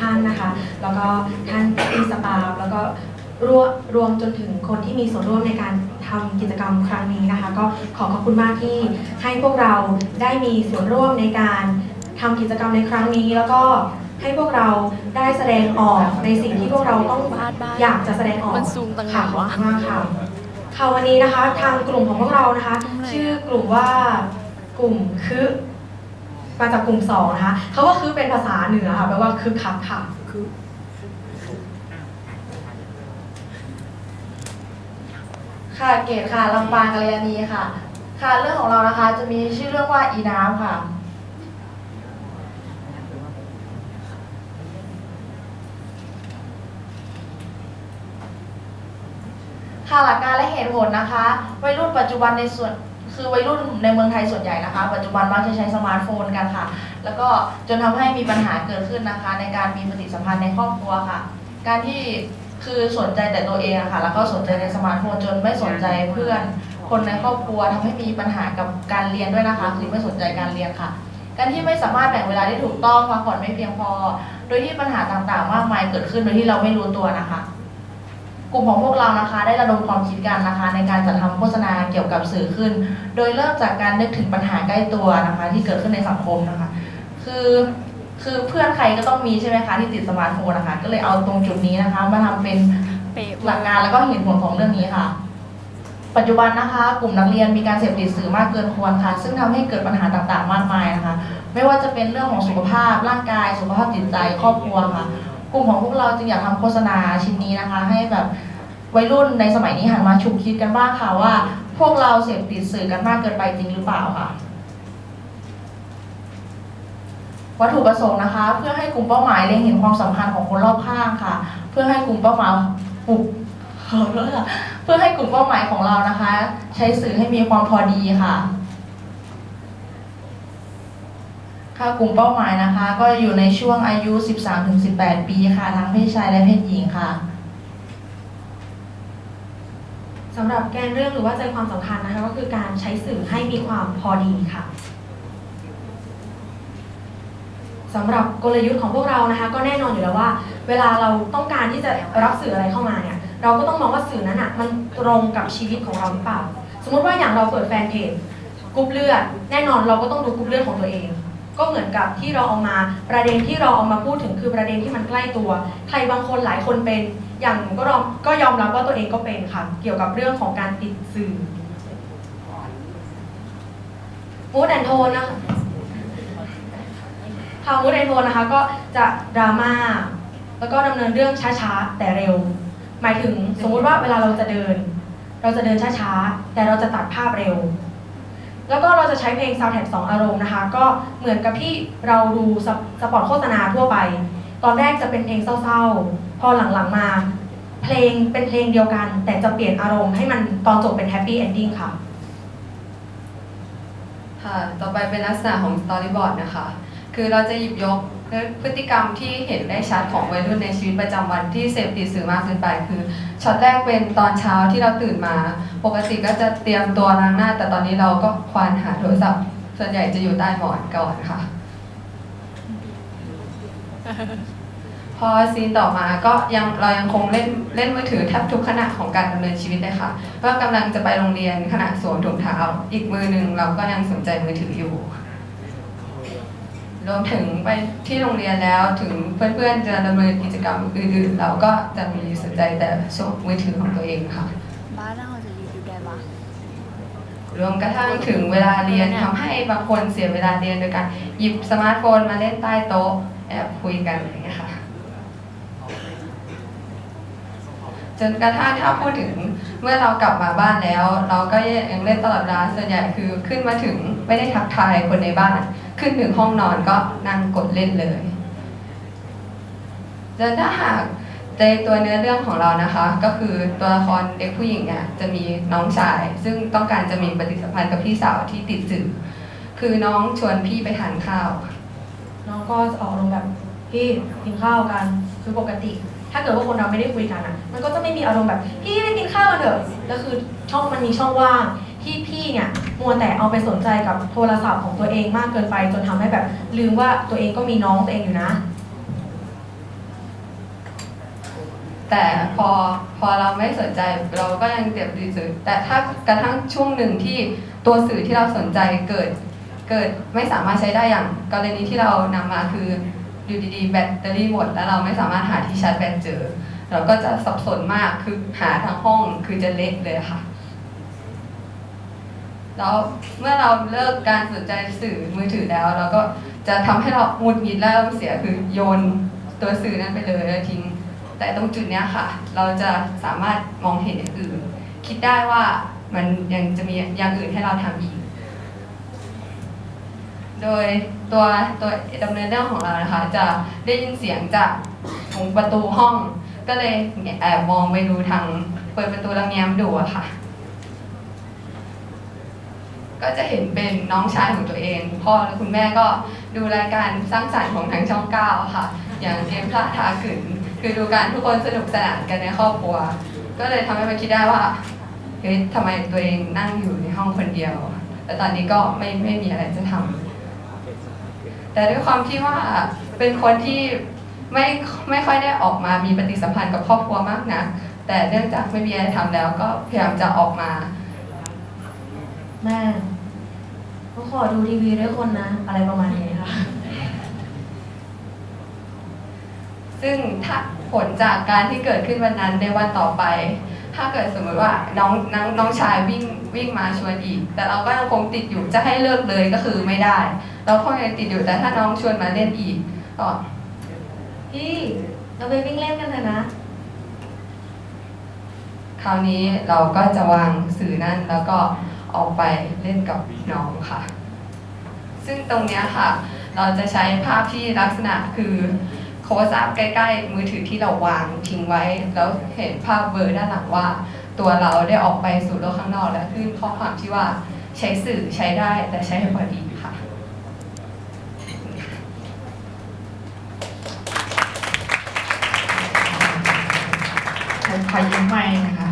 ท่านนะคะ แล้วก็ท่านพี่สปาฟแล้วก็รวมรวมจนถึงคนที่มีส่วนร่วมในการทำกิจกรรมครั้งนี้นะคะ ก็ขอขอบคุณมากที่ให้พวกเราได้มีส่วนร่วมในการทำกิจกรรมในครั้งนี้ แล้วก็ให้พวกเราได้แสดงออกในสิ่งที่พวกเราต้องบ้านบ้านอยากจะแสดงออกมันซูมตรงไหนค่ะขอบวะคุณมากค่ะค่ะวันนี้นะคะ ทางกลุ่มของพวกเรานะคะตรงไหนอะชื่อกลุ่มว่ากลุ่มคือ มาจากกลุ่มสองนะคะเขาว่าคือเป็นภาษาเหนือค่ะแปลว่าคือคักค่ะค่ะเกดค่ะลำปางกัลยาณีค่ะ ค่ะเรื่องของเรานะคะจะมีชื่อเรื่องว่าอีน้ำค่ะค่ะหลักการและเหตุผลนะคะวัยรุ่นปัจจุบันในส่วน คือวัยรุ่นในเมืองไทยส่วนใหญ่นะคะ ปัจจุบันมักจะใช้สมาร์ทโฟนกันค่ะ แล้วก็จนทำให้มีปัญหาเกิดขึ้นนะคะ ในการมีปฏิสัมพันธ์ในครอบครัวค่ะ การที่คือสนใจแต่ตัวเองอะค่ะ แล้วก็สนใจในสมาร์ทโฟนจนไม่สนใจเพื่อน คนในครอบครัวทำให้มีปัญหากับการเรียนด้วยนะคะ คือไม่สนใจการเรียนค่ะ การที่ไม่สามารถแบ่งเวลาที่ถูกต้องพักผ่อนไม่เพียงพอ โดยที่ปัญหาต่างๆ มากมายเกิดขึ้นโดยที่เราไม่รู้ตัวนะคะ กลุ่มของพวกเรานะคะ ได้ระดมความคิดกันนะคะ ในการจัดทำโฆษณาเกี่ยวกับสื่อขึ้น โดยเริ่มจากการนึกถึงปัญหาใกล้ตัวนะคะ ที่เกิดขึ้นในสังคมนะคะ คือคือเพื่อนใครก็ต้องมีใช่ไหมคะที่ติดสมาร์ทโฟนนะคะ ก็เลยเอาตรงจุดนี้นะคะ มาทำเป็นหลักการแล้วก็เหตุผลของเรื่องนี้ค่ะ ปัจจุบันนะคะ กลุ่มนักเรียนมีการเสพติดสื่อมากเกินควรค่ะ ซึ่งทำให้เกิดปัญหาต่างๆ มากมายนะคะ ไม่ว่าจะเป็นเรื่องของสุขภาพร่างกาย สุขภาพจิตใจครอบครัวค่ะ กลุ่มของพวกเราจึงอยากทำโฆษณาชิ้นนี้นะคะ ให้แบบวัยรุ่นในสมัยนี้หันมาฉุกคิดกันบ้างค่ะว่า พวกเราเสพติดสื่อกันมากเกินไปจริงหรือเปล่าค่ะ วัตถุประสงค์นะคะ เพื่อให้กลุ่มเป้าหมายเล็งเห็นความสำคัญของคนรอบข้างค่ะ เพื่อให้กลุ่มเป้าหมายกลุ่มขอโทษค่ะเพื่อให้กลุ่มเป้าหมายของเรานะคะ ใช้สื่อให้มีความพอดีค่ะ ค่ะกลุ่มเป้าหมายนะคะ ก็อยู่ในช่วงอายุ 13-18 ปีค่ะ ทั้งเพศชายและเพศหญิงค่ะ สำหรับแกนเรื่องหรือว่าใจความสำคัญนะคะก็คือการใช้สื่อให้มีความพอดีค่ะสำหรับกลยุทธ์ของพวกเรานะคะ ก็แน่นอนอยู่แล้วว่า เวลาเราต้องการที่จะรับสื่ออะไรเข้ามาเนี่ย เราก็ต้องมองว่าสื่อนั้นอะมันตรงกับชีวิตของเราหรือเปล่า สมมติว่าอย่างเราเปิดแฟนเพจกรุ๊ปเลือดแน่นอนเราก็ต้องดูกรุ๊ปเลือดของตัวเอง ก็เหมือนกับที่เราเอามาประเด็นที่เราเอามาพูดถึงคือประเด็นที่มันใกล้ตัว ใครบางคนหลายคนเป็น อย่างหนูก็ยอมก็ยอมรับว่าตัวเองก็เป็นค่ะ เกี่ยวกับเรื่องของการติดสื่อมูดแอนโทนนะคะค่ะมูดแอนโทนนะคะก็จะดราม่าแล้วก็ดำเนินเรื่องช้าๆ แต่เร็ว หมายถึงสมมุติว่าเวลาเราจะเดิน เราจะเดินช้าๆ แต่เราจะตัดภาพเร็ว แล้วก็เราจะใช้เพลงซาวด์แท็กสองอารมณ์นะคะ ก็เหมือนกับที่เราดูสปอตโฆษณาทั่วไป ตอนแรกจะเป็นเพลงเศร้าๆ พอหลังๆมา เพลงเป็นเพลงเดียวกัน แต่จะเปลี่ยนอารมณ์ให้มันตอนจบเป็นแฮปปี้เอนดิ้งค่ะ ค่ะ ต่อไปเป็นลักษณะของสตอรี่บอร์ดนะคะ คือเราจะหยิบยก พฤติกรรมที่เห็นได้ชัดของวัยรุ่นในชีวิตประจำวันที่เสพติดสื่อมากเกินไปคือช็อตแรกเป็นตอนเช้าที่เราตื่นมา ปกติก็จะเตรียมตัวล้างหน้า แต่ตอนนี้เราก็ควานหาโทรศัพท์ ส่วนใหญ่จะอยู่ใต้หมอนก่อนค่ะ พอซีนต่อมาก็ยังเรายังคงเล่นเล่นมือถือแทบทุกขณะของการดำเนินชีวิตเลยค่ะว่ากำลังจะไปโรงเรียนขณะสวมถุงเท้าอีกมือหนึ่งเราก็ยังสนใจมือถืออยู่ รวมถึงไปที่โรงเรียนแล้วถึงเพื่อนๆจะดำเนินกิจกรรมอื่นๆ เราก็จะมีสนใจแต่โชว์มือถือของตัวเองค่ะบ้านเราจะอยู่ได้ปะรวมกระทั่งถึงเวลาเรียนทำให้บางคนเสียเวลาเรียนโดยการหยิบสมาร์ทโฟนมาเล่นใต้โต๊ะแอบคุยกันอะไรอย่างเงี้ยค่ะ จนกระทั่งถ้าพูดถึงเมื่อเรากลับมาบ้านแล้ว เราก็ยังเล่นตลอดเวลาส่วนใหญ่คือขึ้นมาถึงไม่ได้ทักทายคนในบ้าน ขึ้นถึงห้องนอนก็นั่งกดเล่นเลยจนถ้าหากในตัวเนื้อเรื่องของเรานะคะ ก็คือตัวละครเด็กผู้หญิงเนี่ยจะมีน้องชาย ซึ่งต้องการจะมีปฏิสัมพันธ์กับพี่สาวที่ติดสื่อคือน้องชวนพี่ไปทานข้าว น้องก็จะออกลงแบบพี่กินข้าวกันคือปกติ ถ้าเกิดว่าคนเราไม่ได้คุยกันอะ มันก็จะไม่มีอารมณ์แบบพี่ได้กินข้าวกันเถอะแล้วคือช่องมันมีช่องว่างที่พี่เนี่ยมัวแต่เอาไปสนใจกับโทรศัพท์ของตัวเองมากเกินไป จนทำให้แบบลืมว่าตัวเองก็มีน้องตัวเองอยู่นะ แต่พอพอเราไม่สนใจเราก็ยังเจ็บดีสื่อแต่ถ้ากระทั่งช่วงหนึ่งที่ตัวสื่อที่เราสนใจเกิด เกิดไม่สามารถใช้ได้อย่างกรณีที่เรานำมาคือ อยู่ดีๆแบตเตอรี่หมดแล้วเราไม่สามารถหาที่ชาร์จแบตเจอ เราก็จะสับสนมากคือหาทั้งห้องคือจะเละเลยค่ะ แล้วเมื่อเราเลิกการสนใจสื่อมือถือแล้ว เราก็จะทำให้เราหงุดหงิดและเราเสียคือโยนตัวสื่อนั้นไปเลยแล้วทิ้งแต่ตรงจุดนี้ค่ะ เราจะสามารถมองเห็นอย่างอื่น คิดได้ว่ามันยังจะมีอย่างอื่นให้เราทำอีก โดยตัวตัวดำเนินเรื่องของเรานะคะ จะได้ยินเสียงจากตรงประตูห้อง ก็เลยแอบมองไปดูทางเปิดประตูแล้วแง้มดูอะค่ะ ก็จะเห็นเป็นน้องชายของตัวเองพ่อและคุณแม่ก็ดูรายการสร้างสรรค์ของทางช่องเก้าค่ะ อย่างเกมพระทาขึนคือดูการทุกคนสนุกสนานกันในครอบครัว ก็เลยทำให้มาคิดได้ว่าเฮ้ยทำไมตัวเองนั่งอยู่ในห้องคนเดียว แต่ตอนนี้ก็ไม่ไม่มีอะไรจะทำ แต่ด้วยความที่ว่าเป็นคนที่ไม่ไม่ค่อยได้ออกมามีปฏิสัมพันธ์กับครอบครัวมากนะแต่เนื่องจากไม่มีอะไรทำแล้วก็พยายามจะออกมาแม่ก็ขอดูทีวีด้วยคนนะ อะไรประมาณนี้ค่ะ ซึ่งถ้าผลจากการที่เกิดขึ้นวันนั้นในวันต่อไป ถ้าเกิดสมมติว่าน้องน้องน้องชายวิ่งวิ่งมาชวนอีก แต่เราก็ยังคงติดอยู่จะให้เลิกเลยก็คือไม่ได้ เราคงยังติดอยู่แต่ถ้าน้องชวนมาเล่นอีกก็พี่เราไปวิ่งเล่นกันเถอะนะ คราวนี้เราก็จะวางสื่อนั่นแล้วก็ออกไปเล่นกับน้องค่ะ ซึ่งตรงเนี้ยค่ะ เราจะใช้ภาพที่ลักษณะคือโคสอัพใกล้ ๆ มือถือที่เราวางทิ้งไว้ แล้วเห็นภาพเบอร์ด้านหลังว่า ตัวเราได้ออกไปสู่โลกข้างนอก และขึ้นข้อความที่ว่าใช้สื่อใช้ได้แต่ใช้ให้พอดี ค่ะขอขอยิ้มใหม่นะคะ